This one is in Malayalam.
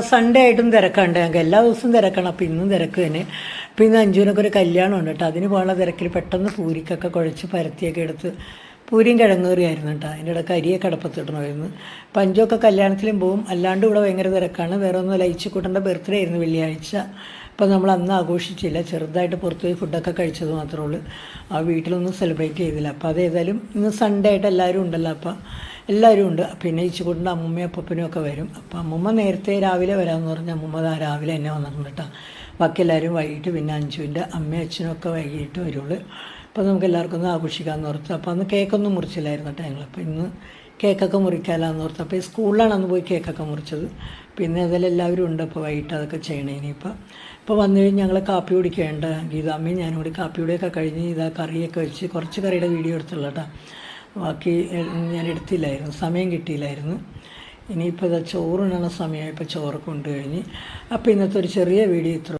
സൺഡേ ആയിട്ടും തിരക്കുണ്ട് ഞങ്ങൾക്ക് എല്ലാ ദിവസവും തിരക്കാണ്. അപ്പോൾ ഇന്നും തിരക്ക് തന്നെ. അപ്പോൾ ഇന്ന് അഞ്ചുവിനൊക്കെ ഒരു കല്യാണം ഉണ്ട് കേട്ടോ. അതിന് പോകാനുള്ള തിരക്കിൽ പെട്ടെന്ന് പൂരിക്കൊക്കെ കുഴച്ച് പരത്തിയൊക്കെ എടുത്ത് പൂരിയും കിഴങ്ങേറിയായിരുന്നു കേട്ടോ. അതിന്റെ ഇടയ്ക്ക് അരിയൊക്കെ അടപ്പത്തിടണമായിരുന്നു. അപ്പം അഞ്ചൊക്കെ കല്യാണത്തിലും പോവും. അല്ലാണ്ട് ഇവിടെ ഭയങ്കര തിരക്കാണ്. വേറെ ഒന്നും ലയിച്ചുകൂട്ടന്റെ ബർത്ത്ഡേ ആയിരുന്നു വെള്ളിയാഴ്ച. അപ്പം നമ്മൾ അന്ന് ആഘോഷിച്ചില്ല. ചെറുതായിട്ട് പുറത്ത് പോയി ഫുഡൊക്കെ കഴിച്ചത് മാത്രമേ ഉള്ളൂ. ആ വീട്ടിലൊന്നും സെലിബ്രേറ്റ് ചെയ്തില്ല. അപ്പോൾ അതേതായാലും ഇന്ന് സൺഡേ ആയിട്ട് എല്ലാവരും ഉണ്ടല്ലോ. അപ്പോൾ എല്ലാവരും ഉണ്ട്. പിന്നെ ഈ ഇച്ചുകൂട്ടിന്റെ അമ്മൂമ്മയും അപ്പനും ഒക്കെ വരും. അപ്പം അമ്മൂമ്മ നേരത്തെ രാവിലെ വരാമെന്ന് പറഞ്ഞാൽ അമ്മൂമ്മ താ രാവിലെ എന്നെ വന്നിട്ടുണ്ട് കേട്ടോ ബാക്കി എല്ലാവരും വൈകിട്ട് പിന്നെ അഞ്ചുവിന്റെ അമ്മയും അച്ഛനും ഒക്കെ വൈകിട്ട് വരുള്ളൂ. അപ്പോൾ നമുക്ക് എല്ലാവർക്കും ഒന്ന് ആഘോഷിക്കാമെന്ന് ഓർത്ത്. അപ്പോൾ അന്ന് കേക്കൊന്നും മുറിച്ചില്ലായിരുന്നു കേട്ടോ ഞങ്ങൾ അപ്പോൾ ഇന്ന് കേക്കൊക്കെ മുറിക്കാമെന്ന് ഓർത്ത്. അപ്പോൾ ഈ സ്കൂളിലാണ് അന്ന് പോയി കേക്കൊക്കെ മുറിച്ചത്. പിന്നെ അതെല്ലാം എല്ലാവരും ഉണ്ട് അപ്പോൾ വൈകിട്ട് അതൊക്കെ ചെയ്യണേ ഇനിയിപ്പോൾ ഇപ്പോൾ വന്നു കഴിഞ്ഞ് ഞങ്ങൾ കാപ്പി കുടിക്കേണ്ട ഗീതാമ്മയും ഞാനും കൂടി കാപ്പി കുടിയൊക്കെ കഴിഞ്ഞ് ഇതാ കറിയൊക്കെ വെച്ച് കുറച്ച് കറിയുടെ വീഡിയോ എടുത്തുള്ളൂ കേട്ടോ ബാക്കി ഞാൻ എടുത്തില്ലായിരുന്നു. സമയം കിട്ടിയില്ലായിരുന്നു. ഇനിയിപ്പോൾ ഇതാ ചോറിനുള്ള സമയമായപ്പോൾ ചോറ് കൊണ്ടു കഴിഞ്ഞ് അപ്പോൾ ഇന്നത്തെ ഒരു ചെറിയ വീഡിയോ ഇത്ര